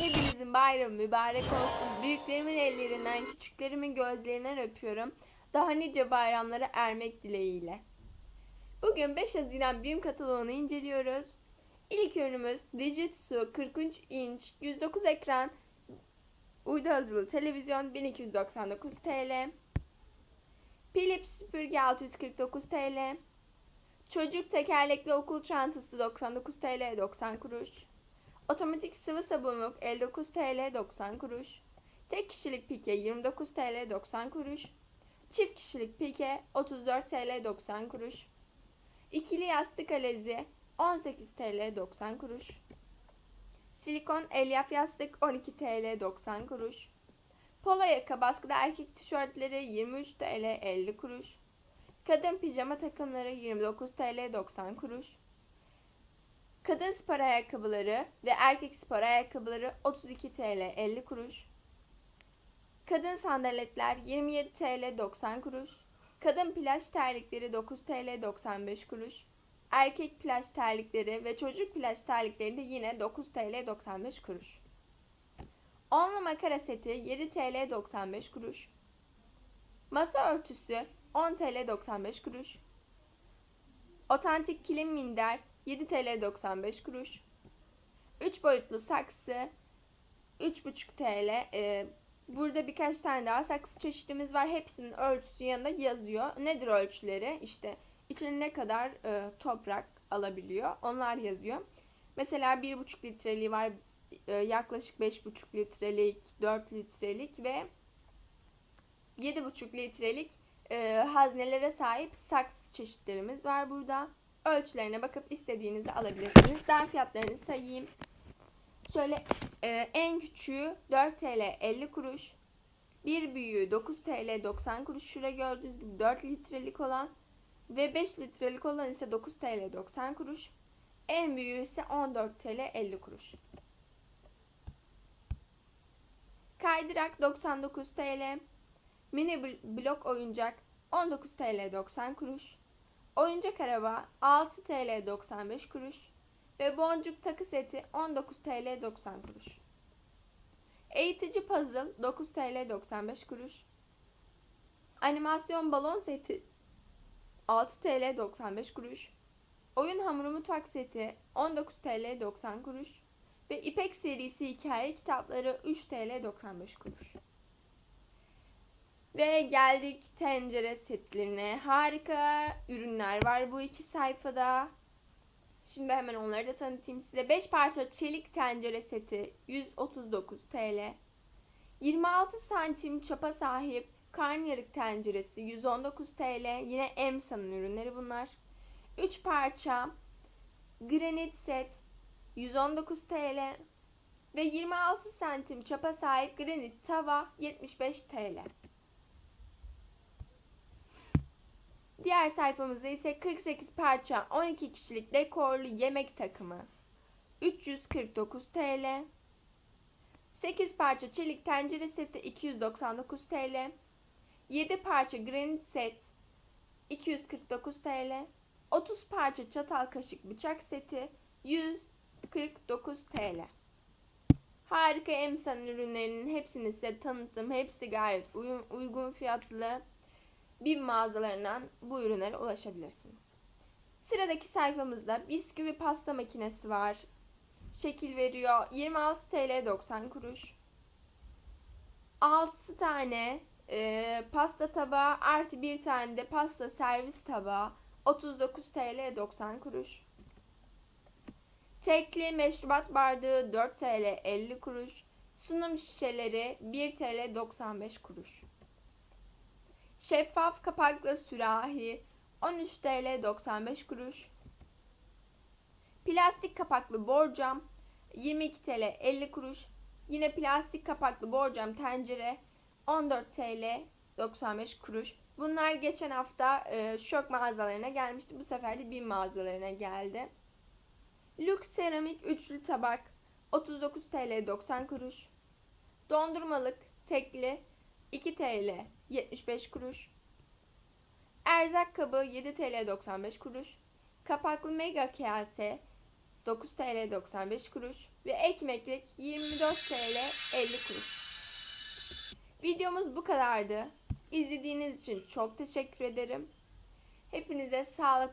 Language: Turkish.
Hepinizin bayramı mübarek olsun. Büyüklerimin ellerinden, küçüklerimin gözlerinden öpüyorum. Daha nice bayramlara ermek dileğiyle. Bugün 5 Haziran bilim kataloğunu inceliyoruz. İlk ürünümüz Digitsu 43 inç 109 ekran uydu alıcılı televizyon 1299 TL. Philips süpürge 649 TL. Çocuk tekerlekli okul çantası 99 TL 90 kuruş. Otomatik sıvı sabunluk 59 TL 90 kuruş. Tek kişilik pike 29 TL 90 kuruş. Çift kişilik pike 34 TL 90 kuruş. İkili yastık alezi 18 TL 90 kuruş. Silikon elyaf yastık 12 TL 90 kuruş. Polo yaka baskıda erkek tişörtleri 23 TL 50 kuruş. Kadın pijama takımları 29 TL 90 kuruş. Kadın spor ayakkabıları ve erkek spor ayakkabıları 32 TL 50 kuruş. Kadın sandaletler 27 TL 90 kuruş. Kadın plaj terlikleri 9 TL 95 kuruş. Erkek plaj terlikleri ve çocuk plaj terlikleri de yine 9 TL 95 kuruş. Onlu makara seti 7 TL 95 kuruş. Masa örtüsü 10 TL 95 kuruş. Otantik kilim minder 7 TL 95 kuruş. 3 boyutlu saksı 3,5 TL. Ee, burada birkaç tane daha saksı çeşitimiz var. Hepsinin ölçüsü yanında yazıyor. Nedir ölçüleri? İşte içine ne kadar e, toprak alabiliyor. Onlar yazıyor. Mesela 1,5 litreliği var. e, yaklaşık 5,5 litrelik, 4 litrelik ve 7,5 litrelik e, haznelere sahip saksı çeşitlerimiz var burada. Ölçülerine bakıp istediğinizi alabilirsiniz. Ben fiyatlarını sayayım. Şöyle e, en küçüğü 4 TL 50 kuruş. Bir büyüğü 9 TL 90 kuruş. Şurada gördüğünüz gibi 4 litrelik olan ve 5 litrelik olan ise 9 TL 90 kuruş. En büyüğü ise 14 TL 50 kuruş. Kaydırak 99 TL. Mini bl- blok oyuncak 19 TL 90 kuruş. Oyuncak araba 6 TL 95 kuruş. Ve boncuk takı seti 19 TL 90 kuruş. Eğitici puzzle 9 TL 95 kuruş. Animasyon balon seti 6 TL 95 kuruş. Oyun hamuru mutfak seti 19 TL 90 kuruş. Ve İpek serisi hikaye kitapları 3 TL 95 kuruş. Ve geldik tencere setlerine. Harika ürünler var bu iki sayfada. Şimdi hemen onları da tanıtayım size. 5 parça çelik tencere seti 139 TL. 26 santim çapa sahip karnıyarık tenceresi 119 TL. Yine Emsa'nın ürünleri bunlar. 3 parça granit set 119 TL. Ve 26 santim çapa sahip granit tava 75 TL. Diğer sayfamızda ise 48 parça 12 kişilik dekorlu yemek takımı 349 TL. 8 parça çelik tencere seti 299 TL. 7 parça granit set 249 TL. 30 parça çatal kaşık bıçak seti 149 TL. Harika emsan ürünlerinin hepsini size tanıttım. Hepsi gayet uygun fiyatlı. BİM mağazalarından bu ürünlere ulaşabilirsiniz. Sıradaki sayfamızda bisküvi pasta makinesi var. Şekil veriyor. 26 TL 90 kuruş. 6 tane e, pasta tabağı artı bir tane de pasta servis tabağı 39 TL 90 kuruş. Tekli meşrubat bardağı 4 TL 50 kuruş. Sunum şişeleri 1 TL 95 kuruş. Şeffaf kapaklı sürahi 13 TL 95 kuruş. Plastik kapaklı borcam 22 TL 50 kuruş. Yine plastik kapaklı borcam tencere 14 TL 95 kuruş. Bunlar geçen hafta e, şok mağazalarına gelmişti. Bu sefer de bin mağazalarına geldi. Lux seramik üçlü tabak 39 TL 90 kuruş. Dondurmalık tekli 2 TL 75 kuruş. Erzak kabı 7 TL 95 kuruş. Kapaklı mega kase 9 TL 95 kuruş ve ekmeklik 24 TL 50 kuruş. Videomuz bu kadardı. İzlediğiniz için çok teşekkür ederim. Hepinize sağlık